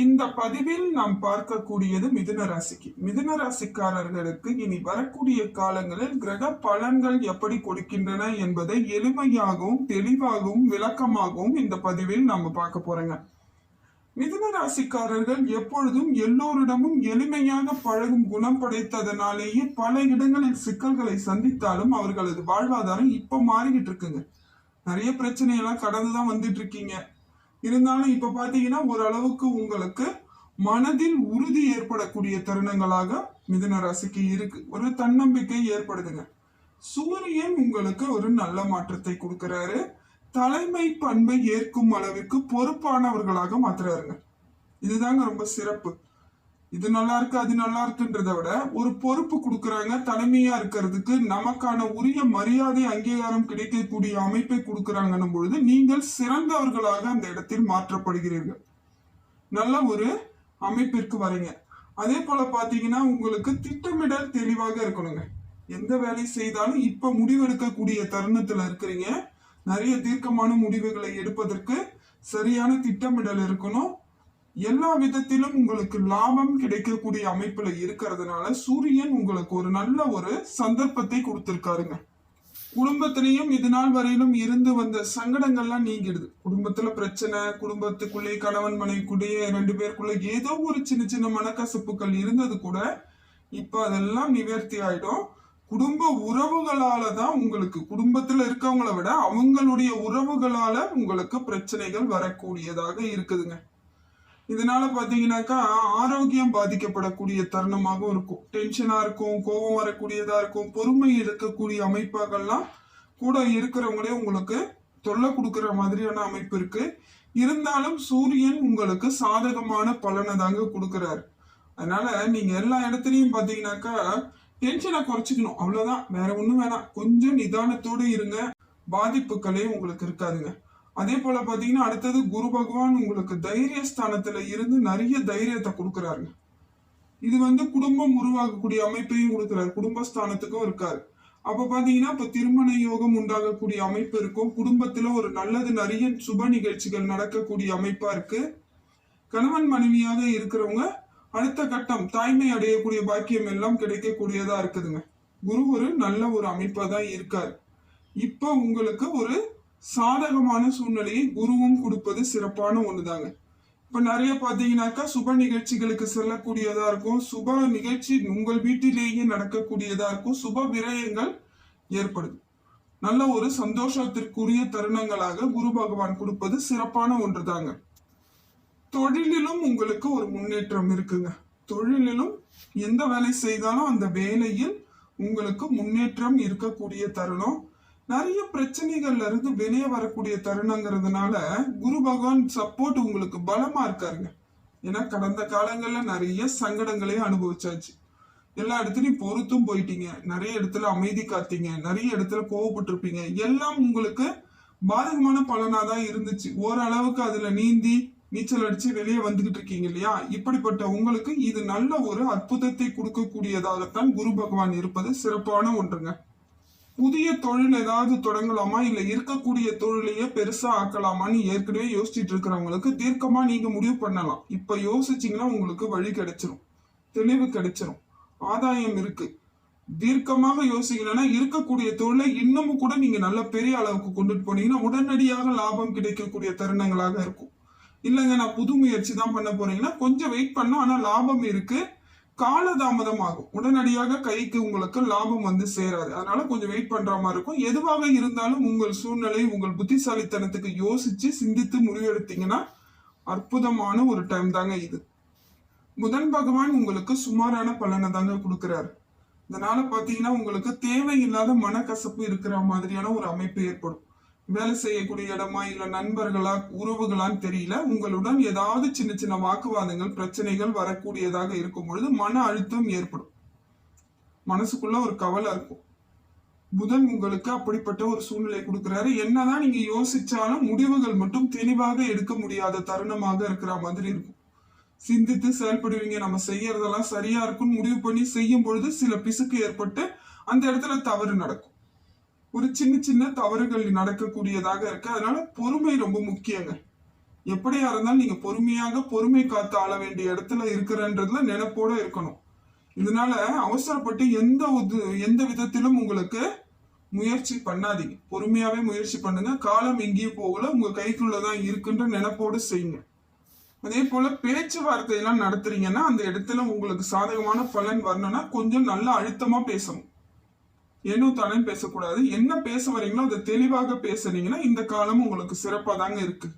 இந்த பதிவில் நாம் பார்க்கக்கூடியது மிதுன ராசிக்கு. மிதுன ராசிக்காரர்களுக்கு இனி வரக்கூடிய காலங்களில் கிரக பலன்கள் எப்படி கொடுக்கின்றன என்பதை எளிமையாகவும் தெளிவாகவும் விளக்கமாகவும் இந்த பதிவில் நாம பார்க்க போறோங்க. மிதுன ராசிக்காரர்கள் எப்பொழுதும் எல்லோரிடமும் எளிமையாக பழகும் குணம் படைத்ததனாலேயே பல இடங்களில் சிக்கல்களை சந்தித்தாலும் அவர்களது வாழ்வாதாரம் இப்ப மாறிக்கிட்டு இருக்குங்க. நிறைய பிரச்சனையெல்லாம் கடந்துதான் வந்துட்டு இருக்கீங்க. இருந்தாலும் இப்ப பாத்தீங்கன்னா ஓரளவுக்கு உங்களுக்கு மனதில் உறுதி ஏற்படக்கூடிய தருணங்களாக மிதுன ராசிக்கு இருக்கு. ஒரு தன்னம்பிக்கை ஏற்படுதுங்க. சூரியன் உங்களுக்கு ஒரு நல்ல மாற்றத்தை கொடுக்கிறாரு. தலைமை பண்பை ஏற்கும் அளவிற்கு பொறுப்பானவர்களாக மாத்துறாருங்க. இதுதாங்க ரொம்ப சிறப்பு. இது நல்லா இருக்கு அது நல்லா இருக்குன்றதை விட ஒரு பொறுப்பு கொடுக்குறாங்க தலைமையா இருக்கிறதுக்கு நமக்கான உரிய மரியாதை அங்கீகாரம் கிடைக்கக்கூடிய அமைப்பை கொடுக்குறாங்கன்னும் பொழுது நீங்கள் சிறந்தவர்களாக அந்த இடத்தில் மாற்றப்படுகிறீர்கள். நல்ல ஒரு அமைப்பிற்கு வரீங்க. அதே போல பாத்தீங்கன்னா உங்களுக்கு திட்டமிடல் தெளிவாக இருக்கணுங்க. எந்த வேலை செய்தாலும் இப்ப முடிவெடுக்கக்கூடிய தருணத்துல இருக்கிறீங்க. நிறைய தீர்க்கமான முடிவுகளை எடுப்பதற்கு சரியான திட்டமிடல் இருக்கணும். எல்லா விதத்திலும் உங்களுக்கு லாபம் கிடைக்கக்கூடிய அமைப்புல இருக்கிறதுனால சூரியன் உங்களுக்கு ஒரு நல்ல ஒரு சந்தர்ப்பத்தை கொடுத்திருக்காருங்க. குடும்பத்திலையும் இது நாள் வரையிலும் இருந்து வந்த சங்கடங்கள்லாம் நீங்கிடுது. குடும்பத்துல பிரச்சனை குடும்பத்துக்குள்ளே கணவன் மனைவிக்குள்ளேயே ரெண்டு பேருக்குள்ள ஏதோ ஒரு சின்ன சின்ன மனக்கசப்புகள் இருந்தது கூட இப்ப அதெல்லாம் நிவர்த்தி ஆயிடும். குடும்ப உறவுகளால தான் உங்களுக்கு குடும்பத்துல இருக்கவங்கள விட அவங்களுடைய உறவுகளால உங்களுக்கு பிரச்சனைகள் வரக்கூடியதாக இருக்குதுங்க. இதனால பாத்தீங்கன்னாக்கா ஆரோக்கியம் பாதிக்கப்படக்கூடிய தருணமாகவும் இருக்கும். டென்ஷனா இருக்கும் கோபம் வரக்கூடியதா இருக்கும் பொறுமை இருக்கக்கூடிய அமைப்பாகலாம் கூட இருக்கிறவங்களே உங்களுக்கு தொல்லை கொடுக்குற மாதிரியான அமைப்பு இருக்கு. இருந்தாலும் சூரியன் உங்களுக்கு சாதகமான பலனை தாங்க கொடுக்குறாரு. அதனால நீங்க எல்லா இடத்துலையும் பாத்தீங்கன்னாக்கா டென்ஷனை குறைச்சிக்கணும். அவ்வளவுதான். வேற ஒண்ணும் வேணாம். கொஞ்சம் நிதானத்தோடு இருங்க. பாதிப்புகளே உங்களுக்கு இருக்காதுங்க. அதே போல பாத்தீங்கன்னா அடுத்தது குரு பகவான் உங்களுக்கு தைரிய ஸ்தானத்துல இருந்து நிறைய தைரியத்தை கொடுக்குறாருங்க இது வந்து குடும்பம் உருவாகக்கூடிய அமைப்பையும் கொடுக்குறாரு. குடும்பஸ்தானத்துக்கும் இருக்காரு. அப்ப பாத்தீங்கன்னா இப்ப திருமண யோகம் உண்டாகக்கூடிய அமைப்பு இருக்கும். குடும்பத்துல ஒரு நல்லது நிறைய சுப நிகழ்ச்சிகள் நடக்கக்கூடிய அமைப்பா இருக்கு. கணவன் மனைவியாக இருக்கிறவங்க அடுத்த கட்டம் தாய்மை அடையக்கூடிய பாக்கியம் எல்லாம் கிடைக்கக்கூடியதா இருக்குதுங்க. குரு ஒரு நல்ல ஒரு அமைப்பா தான் இருக்காரு. இப்ப உங்களுக்கு ஒரு சாதகமான சூழ்நிலையை குருவும் கொடுப்பது சிறப்பான ஒண்ணுதாங்க. இப்ப நிறைய பாத்தீங்கன்னாக்கா சுப நிகழ்ச்சிகளுக்கு செல்லக்கூடியதா இருக்கும். சுப நிகழ்ச்சி உங்கள் வீட்டிலேயே நடக்கக்கூடியதா இருக்கும். சுப விரயங்கள் ஏற்படுது. நல்ல ஒரு சந்தோஷத்திற்குரிய தருணங்களாக குரு பகவான் கொடுப்பது சிறப்பான ஒன்றுதாங்க. தொழிலிலும் உங்களுக்கு ஒரு முன்னேற்றம் இருக்குங்க. தொழிலிலும் எந்த வேலை செய்தாலும் அந்த வேலையில் உங்களுக்கு முன்னேற்றம் இருக்கக்கூடிய தருணம். நிறைய பிரச்சனைகள்ல இருந்து வெளியே வரக்கூடிய தருணங்கிறதுனால குரு பகவான் சப்போர்ட் உங்களுக்கு பலமா இருக்காருங்க. ஏன்னா கடந்த காலங்கள்ல நிறைய சங்கடங்களையும் அனுபவிச்சாச்சு. எல்லா இடத்துலையும் பொறுத்தும் போயிட்டீங்க. நிறைய இடத்துல அமைதி காத்தீங்க. நிறைய இடத்துல கோவப்பட்டிருப்பீங்க. எல்லாம் உங்களுக்கு பாதகமான பலனா தான் இருந்துச்சு. ஓரளவுக்கு அதுல நீந்தி நீச்சல் அடிச்சு வெளியே வந்துகிட்டு இருக்கீங்க இல்லையா? இப்படிப்பட்ட உங்களுக்கு இது நல்ல ஒரு அற்புதத்தை கொடுக்கக்கூடியதாகத்தான் குரு பகவான் இருப்பது. சிறப்பான ஒன்றுங்க. புதிய தொழில் ஏதாவது தொடங்கலாமா? இல்ல இருக்கக்கூடிய தொழிலையே பெருசா ஆக்கலாமான்னு ஏற்கனவே யோசிச்சுட்டு இருக்கிறவங்களுக்கு தீர்க்கமா நீங்க முடிவு பண்ணலாம். இப்ப யோசிச்சிங்கன்னா உங்களுக்கு வழி கிடைச்சிரும். தெளிவு கிடைச்சிரும். ஆதாயம் இருக்கு. தீர்க்கமாக யோசிக்கலன்னா இருக்கக்கூடிய தொழிலை இன்னமும் கூட நீங்க நல்ல பெரிய அளவுக்கு கொண்டுட்டு போனீங்கன்னா உடனடியாக லாபம் கிடைக்கக்கூடிய தருணங்களாக இருக்கும். இல்லைங்க நான் புது முயற்சி தான் பண்ண போறீங்கன்னா கொஞ்சம் வெயிட் பண்ணும் ஆனா லாபம் இருக்கு. காலதாமதம் ஆகும் உடனடியாக கைக்கு உங்களுக்கு லாபம் வந்து சேராது. அதனால கொஞ்சம் வெயிட் பண்ற மாதிரி இருக்கும். எதுவாக இருந்தாலும் உங்கள் சூழ்நிலை உங்கள் புத்திசாலித்தனத்துக்கு யோசிச்சு சிந்தித்து முடிவெடுத்தீங்கன்னா அற்புதமான ஒரு டைம் தாங்க இது. புதன் பகவான் உங்களுக்கு சுமாரான பலனை தாங்க கொடுக்கிறாரு. இதனால பாத்தீங்கன்னா உங்களுக்கு தேவையில்லாத மனக்கசப்பு இருக்கிற மாதிரியான ஒரு அமைப்பு ஏற்படும். வேலை செய்யக்கூடிய இடமா இல்ல நண்பர்களா உறவுகளான்னு தெரியல. உங்களுடன் ஏதாவது சின்ன சின்ன வாக்குவாதங்கள் பிரச்சனைகள் வரக்கூடியதாக இருக்கும் பொழுது மன அழுத்தம் ஏற்படும். மனசுக்குள்ள ஒரு கவலை இருக்கும். புதன் உங்களுக்கு அப்படிப்பட்ட ஒரு சூழ்நிலை கொடுக்குறாரு. என்னதான் நீங்க யோசிச்சாலும் முடிவுகள் மட்டும் தெளிவாக எடுக்க முடியாத தருணமாக இருக்கிற மாதிரி இருக்கும். சிந்தித்து செயல்படுவீங்க. நம்ம செய்யறதெல்லாம் சரியா இருக்கும்னு முடிவு பண்ணி செய்யும் பொழுது சில பிசுக்கு ஏற்பட்டு அந்த இடத்துல தவறு நடக்கும். ஒரு சின்ன சின்ன தவறுகள் நடக்கக்கூடியதாக இருக்கு. அதனால பொறுமை ரொம்ப முக்கியங்க. எப்படியா இருந்தாலும் நீங்க பொறுமையாக பொறுமை காத்து ஆள வேண்டிய இடத்துல இருக்கிறன்றதுல நினைப்போட இருக்கணும். இதனால அவசரப்பட்டு எந்த எந்த விதத்திலும் உங்களுக்கு முயற்சி பண்ணாதீங்க. பொறுமையாவே முயற்சி பண்ணுங்க. காலம் எங்கேயும் போகல. உங்க கைக்குள்ளதான் இருக்குன்ற நினைப்போடு செய்யுங்க. அதே போல பேச்சுவார்த்தை எல்லாம் நடத்துறீங்கன்னா அந்த இடத்துல உங்களுக்கு சாதகமான பலன் வரணும்னா கொஞ்சம் நல்லா அழுத்தமா பேசணும். ஏனோ தானே பேசக்கூடாது? என்ன பேச வரீங்களோ அதை தெளிவாக பேசுனீங்கன்னா இந்த காலம் உங்களுக்கு சிறப்பாக தாங்க இருக்கு.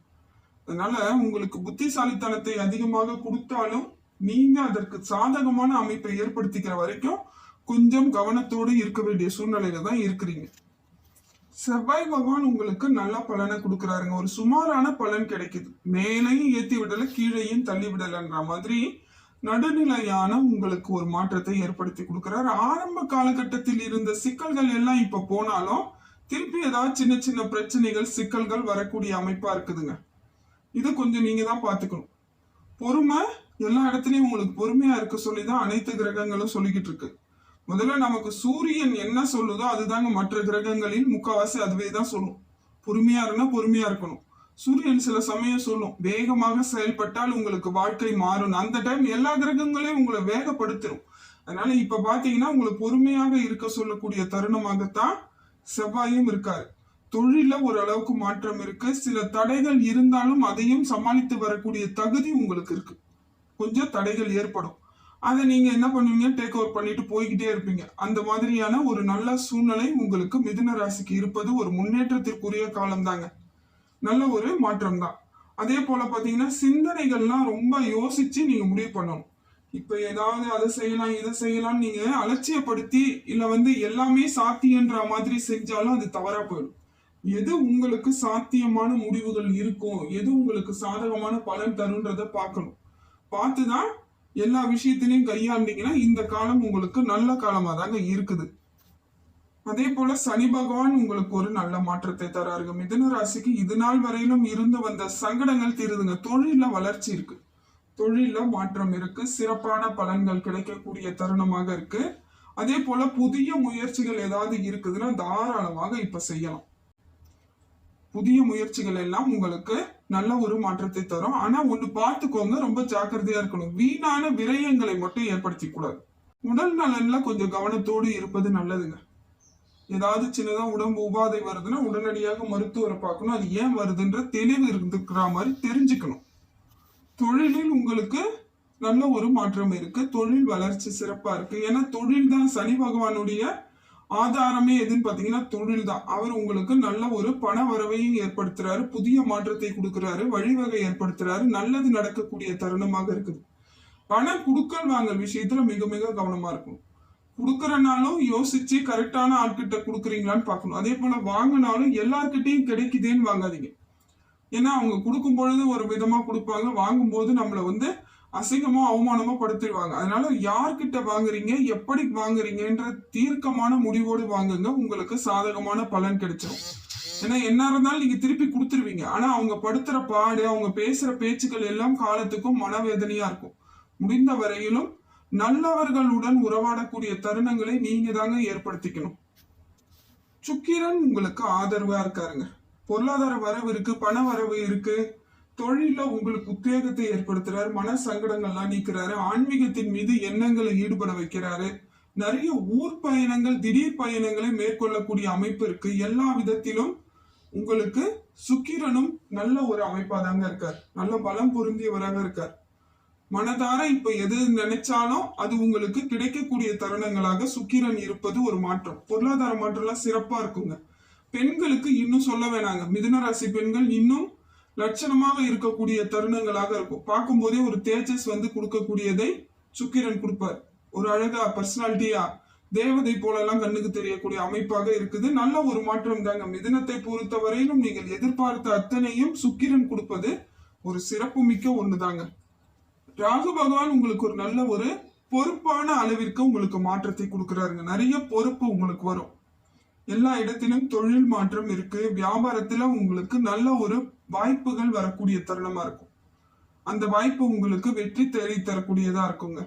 அதனால உங்களுக்கு புத்திசாலித்தனத்தை அதிகமாக கொடுத்தாலும் நீங்க அதற்கு சாதகமான அமைப்பை ஏற்படுத்திக்கிற வரைக்கும் கொஞ்சம் கவனத்தோடு இருக்க வேண்டிய சூழ்நிலையில தான் இருக்கிறீங்க. செவ்வாய் பகவான் உங்களுக்கு நல்ல பலனை கொடுக்குறாருங்க. ஒரு சுமாரான பலன் கிடைக்குது. மேலையும் ஏத்தி விடல கீழையும் தள்ளி விடலன்ற மாதிரி நடுநிலையான உங்களுக்கு ஒரு மாற்றத்தை ஏற்படுத்தி கொடுக்குறாரு. ஆரம்ப காலகட்டத்தில் இருந்த சிக்கல்கள் எல்லாம் இப்ப போனாலும் திருப்பி ஏதாவது சின்ன சின்ன பிரச்சனைகள் சிக்கல்கள் வரக்கூடிய அமைப்பா இருக்குதுங்க. இது கொஞ்சம் நீங்க தான் பாத்துக்கணும் பொறுமை எல்லா இடத்துலயும் உங்களுக்கு பொறுமையா இருக்க சொல்லிதான் அனைத்து கிரகங்களும் சொல்லிக்கிட்டு இருக்கு. முதல்ல நமக்கு சூரியன் என்ன சொல்லுதோ அதுதாங்க மற்ற கிரகங்களில் முக்காவாசி அதுவே தான் சொல்லும். பொறுமையா இருந்தா பொறுமையா இருக்கணும். சூரியன் சில சமயம் சொல்லும் வேகமாக செயல்பட்டால் உங்களுக்கு வாழ்க்கை மாறும். அந்த டைம் எல்லா கிரகங்களையும் உங்களை வேகப்படுத்திடும் அதனால இப்ப பாத்தீங்கன்னா உங்களை பொறுமையாக இருக்க சொல்லக்கூடிய தருணமாகத்தான் செவ்வாயும் இருக்காரு. தொழில ஓரளவுக்கு மாற்றம் இருக்கு. சில தடைகள் இருந்தாலும் அதையும் சமாளித்து வரக்கூடிய தகுதி உங்களுக்கு இருக்கு. கொஞ்சம் தடைகள் ஏற்படும். அதை நீங்க என்ன பண்ணுவீங்க? டேக் ஓவர் பண்ணிட்டு போய்கிட்டே இருப்பீங்க. அந்த மாதிரியான ஒரு நல்ல சூழ்நிலை உங்களுக்கு மிதுன ராசிக்கு இருப்பது ஒரு முன்னேற்றத்திற்குரிய காலம் தாங்க நல்ல ஒரு மாற்றம் தான் அதே போல பார்த்தீங்கன்னா சிந்தனைகள்லாம் ரொம்ப யோசிச்சு நீங்க முடிவு பண்ணணும். இப்போ ஏதாவது அதை செய்யலாம் இதை செய்யலாம் நீங்க அலட்சியப்படுத்தி இல்லை வந்து எல்லாமே சாத்தியன்ற மாதிரி செஞ்சாலும் அது தவறா போயிடும். எது உங்களுக்கு சாத்தியமான முடிவுகள் இருக்கும் எது உங்களுக்கு சாதகமான பலன் தருன்றத பார்க்கணும். பார்த்து தான் எல்லா விஷயத்திலையும் கையாண்டீங்கன்னா இந்த காலம் உங்களுக்கு நல்ல காலமாக தாங்க இருக்குது. அதே போல சனி பகவான் உங்களுக்கு ஒரு நல்ல மாற்றத்தை தராருங்க. மிதுன ராசிக்கு இது நாள் வரையிலும் இருந்து வந்த சங்கடங்கள் தீருதுங்க. தொழில வளர்ச்சி இருக்கு. தொழில மாற்றம் இருக்கு. சிறப்பான பலன்கள் கிடைக்கக்கூடிய தருணமாக இருக்கு. அதே போல புதிய முயற்சிகள் ஏதாவது இருக்குதுன்னா தாராளமாக இப்ப செய்யலாம். புதிய முயற்சிகள் எல்லாம் உங்களுக்கு நல்ல ஒரு மாற்றத்தை தரும். ஆனா ஒண்ணு பார்த்துக்கோங்க ரொம்ப ஜாக்கிரதையா இருக்கணும். வீணான விரயங்களை மட்டும் ஏற்படுத்தி கூடாது. உடல் நலன்ல கொஞ்சம் கவனத்தோடு இருப்பது நல்லதுங்க. ஏதாவது சின்னதா உடம்பு உபாதை வருதுன்னா உடனடியாக மருத்துவரை பார்க்கணும். அது ஏன் வருதுன்ற தெளிவு இருந்துக்கிற மாதிரி தெரிஞ்சுக்கணும். தொழிலில் உங்களுக்கு நல்ல ஒரு மாற்றம் இருக்கு. தொழில் வளர்ச்சி சிறப்பா இருக்கு. ஏன்னா தொழில் தான் சனி பகவானுடைய ஆதாரமே எதுன்னு பார்த்தீங்கன்னா தொழில் தான். அவர் உங்களுக்கு நல்ல ஒரு பண வரவையும் ஏற்படுத்துறாரு. புதிய மாற்றத்தை கொடுக்குறாரு. வழிவகை ஏற்படுத்துறாரு. நல்லது நடக்கக்கூடிய தருணமாக இருக்குது. பணம் குடுக்கல் வாங்கல் விஷயத்துல மிக மிக கவனமா இருக்கும் கொடுக்குறனாலும் யோசிச்சு கரெக்டான ஆட்கிட்ட கொடுக்குறீங்களான்னு பார்க்கணும். அதே போல வாங்கினாலும் எல்லார்கிட்டையும் கிடைக்குதேன்னு வாங்காதீங்க. ஏன்னா அவங்க கொடுக்கும் பொழுது ஒரு விதமா கொடுப்பாங்க. வாங்கும்போது நம்மளை வந்து அசிங்கமோ அவமானமோ படுத்திடுவாங்க அதனால யார்கிட்ட வாங்குறீங்க எப்படி வாங்குறீங்கன்ற தீர்க்கமான முடிவோடு வாங்குங்க. உங்களுக்கு சாதகமான பலன் கிடைச்சிடும் ஏன்னா என்ன இருந்தாலும் நீங்க திருப்பி கொடுத்துருவீங்க. ஆனா அவங்க படுத்துற பாடு அவங்க பேசுற பேச்சுக்கள் எல்லாம் காலத்துக்கும் மனவேதனையா இருக்கும். முடிந்த வரையிலும் நல்லவர்களுடன் உறவாடக்கூடிய தருணங்களை நீங்க தாங்க ஏற்படுத்திக்கணும். சுக்கிரன் உங்களுக்கு ஆதரவா இருக்காருங்க. பொருளாதார வரவு இருக்கு பண வரவு இருக்கு. தொழில உங்களுக்கு உத்வேகத்தை ஏற்படுத்துறாரு மன சங்கடங்கள்லாம் நீக்கிறாரு ஆன்மீகத்தின் மீது எண்ணங்களை ஈடுபட வைக்கிறாரு. நிறைய ஊர் பயணங்கள் திடீர் பயணங்களை மேற்கொள்ளக்கூடிய அமைப்பு இருக்கு. எல்லா விதத்திலும் உங்களுக்கு சுக்கிரனும் நல்ல ஒரு அமைப்பாதாங்க இருக்கார். நல்ல பலம் பொருந்தியவராக இருக்கார். மனதார இப்ப எது நினைச்சாலும் அது உங்களுக்கு கிடைக்கக்கூடிய தருணங்களாக சுக்கிரன் இருப்பது ஒரு மாற்றம். பொருளாதார மாற்றம்லாம் சிறப்பா இருக்குங்க. பெண்களுக்கு இன்னும் சொல்ல வேணாங்க. மிதுன ராசி பெண்கள் இன்னும் லட்சணமாக இருக்கக்கூடிய தருணங்களாக இருக்கும். பார்க்கும்போதே ஒரு தேஜஸ் வந்து கொடுக்கக்கூடியதை சுக்கிரன் கொடுப்பார். ஒரு அழகா பர்சனாலிட்டியா தேவதை போலெல்லாம் கண்ணுக்கு தெரியக்கூடிய அமைப்பாக இருக்குது. நல்ல ஒரு மாற்றம் தாங்க. மிதனத்தை பொறுத்த வரையிலும் நீங்கள் எதிர்பார்த்த அத்தனையும் சுக்கிரன் கொடுப்பது ஒரு சிறப்பு மிக்க ஒண்ணுதாங்க. ராகு பகவான் உங்களுக்கு ஒரு நல்ல ஒரு பொறுப்பான அளவிற்கு உங்களுக்கு மாற்றத்தை கொடுக்குறாருங்க. நிறைய பொறுப்பு உங்களுக்கு வரும். எல்லா இடத்திலும் தொழில் மாற்றம் இருக்கு. வியாபாரத்துல உங்களுக்கு நல்ல ஒரு வாய்ப்புகள் வரக்கூடிய தருணமா இருக்கும். அந்த வாய்ப்பு உங்களுக்கு வெற்றி தேடி தரக்கூடியதா இருக்குங்க.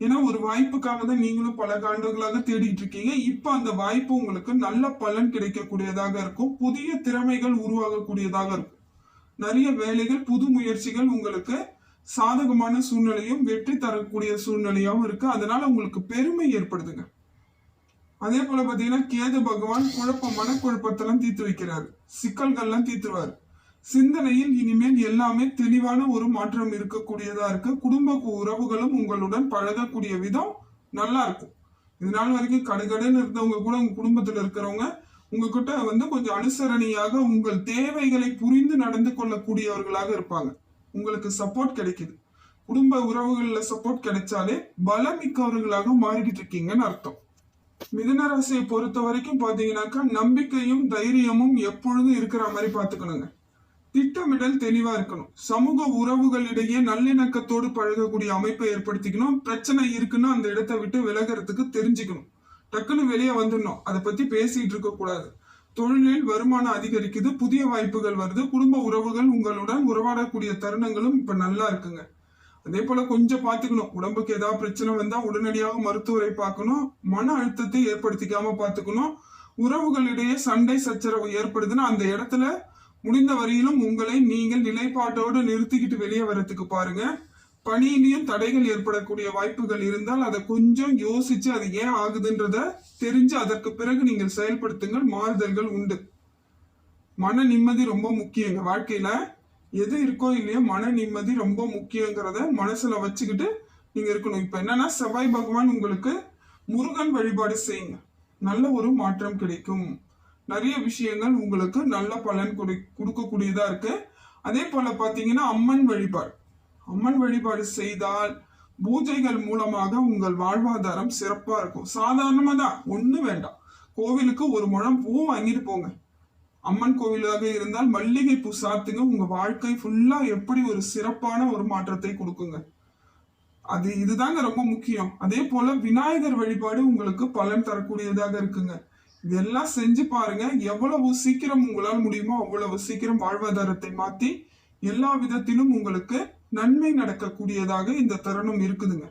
ஏன்னா ஒரு வாய்ப்புக்காக தான் நீங்களும் பல ஆண்டுகளாக தேடிட்டு இருக்கீங்க. இப்ப அந்த வாய்ப்பு உங்களுக்கு நல்ல பலன் கிடைக்கக்கூடியதாக இருக்கும். புதிய திறமைகள் உருவாகக்கூடியதாக இருக்கும். நிறைய வேலைகள் புது முயற்சிகள் உங்களுக்கு சாதகமான சூழ்நிலையும் வெற்றி தரக்கூடிய சூழ்நிலையாகவும் இருக்கு. அதனால உங்களுக்கு பெருமை ஏற்படுதுங்க. அதே போல பாத்தீங்கன்னா கேது பகவான் குழப்பம் மனக்குழப்பத்தெல்லாம் தீர்த்து வைக்கிறாரு. சிக்கல்கள்லாம் தீர்த்துருவாரு. சிந்தனையில் இனிமேல் எல்லாமே தெளிவான ஒரு மாற்றம் இருக்கக்கூடியதா இருக்கு. குடும்ப உறவுகளும் உங்களுடன் பழகக்கூடிய விதம் நல்லா இருக்கும் இது நாள் வரைக்கும் கடுகடுன்னு இருந்தவங்க கூட உங்க குடும்பத்துல இருக்கிறவங்க உங்ககிட்ட வந்து கொஞ்சம் அனுசரணையாக உங்கள் தேவைகளை புரிந்து நடந்து கொள்ளக்கூடியவர்களாக இருப்பாங்க. உங்களுக்கு சப்போர்ட் கிடைக்குது. குடும்ப உறவுகளில் சப்போர்ட் கிடைச்சாலே பலமிக்கவர்களாக மாறிக்கிட்டு இருக்கீங்கன்னு அர்த்தம். மிதன ராசியை பொறுத்த வரைக்கும் பார்த்தீங்கன்னாக்கா நம்பிக்கையும் தைரியமும் எப்பொழுதும் இருக்கிற மாதிரி பார்த்துக்கணுங்க திட்டமிடல் தெளிவா இருக்கணும். சமூக உறவுகளிடையே நல்லிணக்கத்தோடு பழகக்கூடிய அமைப்பை ஏற்படுத்திக்கணும். பிரச்சனை இருக்குன்னா அந்த இடத்தை விட்டு விலகிறதுக்கு தெரிஞ்சுக்கணும். டக்குன்னு வெளியே வந்துடணும். அதை பத்தி பேசிட்டு இருக்க கூடாது. தொழிலில் வருமானம் அதிகரிக்குது புதிய வாய்ப்புகள் வருது குடும்ப உறவுகள் உங்களுடன் உறவாடக்கூடிய தருணங்களும் இப்ப நல்லா இருக்குங்க. அதே போல கொஞ்சம் பாத்துக்கணும். உடம்புக்கு ஏதாவது பிரச்சனை வந்தா உடனடியாக மருத்துவரை பார்க்கணும். மன அழுத்தத்தை ஏற்படுத்திக்காம பாத்துக்கணும். உறவுகளிடையே சண்டை சச்சரவு ஏற்படுதுன்னா அந்த இடத்துல முடிந்த வரையிலும் உங்களை நீங்கள் நிலைப்பாட்டோடு நிறுத்திக்கிட்டு வெளியே வர்றதுக்கு பாருங்க. பணியிலையும் தடைகள் ஏற்படக்கூடிய வாய்ப்புகள் இருந்தால் அதை கொஞ்சம் யோசிச்சு அது ஏன் ஆகுதுன்றத தெரிஞ்சு அதற்கு பிறகு நீங்கள் செயல்படுத்துங்கள். மாறுதல்கள் உண்டு. மன நிம்மதி ரொம்ப முக்கியங்க வாழ்க்கையில எது இருக்கோ இல்லையோ மன நிம்மதி ரொம்ப முக்கியங்கிறத மனசுல வச்சுக்கிட்டு நீங்க இருக்கணும். இப்ப என்னன்னா செவ்வாய் பகவான் உங்களுக்கு முருகன் வழிபாடு செய்யுங்க. நல்ல ஒரு மாற்றம் கிடைக்கும். நிறைய விஷயங்கள் உங்களுக்கு நல்ல பலன் கொடு கொடுக்கக்கூடியதா இருக்கு. அதே போல பாத்தீங்கன்னா அம்மன் வழிபாடு. அம்மன் வழிபாடு செய்தால் பூஜைகள் மூலமாக உங்கள் வாழ்வாதாரம் சிறப்பா இருக்கும். சாதாரணமா தான் ஒண்ணு வேண்டாம். கோவிலுக்கு ஒரு முழம் பூ வாங்கிட்டு போங்க. அம்மன் கோவிலாக இருந்தால் மல்லிகை பூ சாத்துங்க. உங்க வாழ்க்கை ஃபுல்லா எப்படி ஒரு சிறப்பான ஒரு மாற்றத்தை கொடுக்குங்க. அது இதுதாங்க ரொம்ப முக்கியம். அதே போல விநாயகர் வழிபாடு உங்களுக்கு பலன் தரக்கூடியதாக இருக்குங்க. இதெல்லாம் செஞ்சு பாருங்க. எவ்வளவு சீக்கிரம் உங்களால் முடியுமோ அவ்வளவு சீக்கிரம் வாழ்வாதாரத்தை மாத்தி எல்லா விதத்திலும் உங்களுக்கு நன்மை நடக்கக்கூடியதாக இந்த தருணம் இருக்குதுங்க.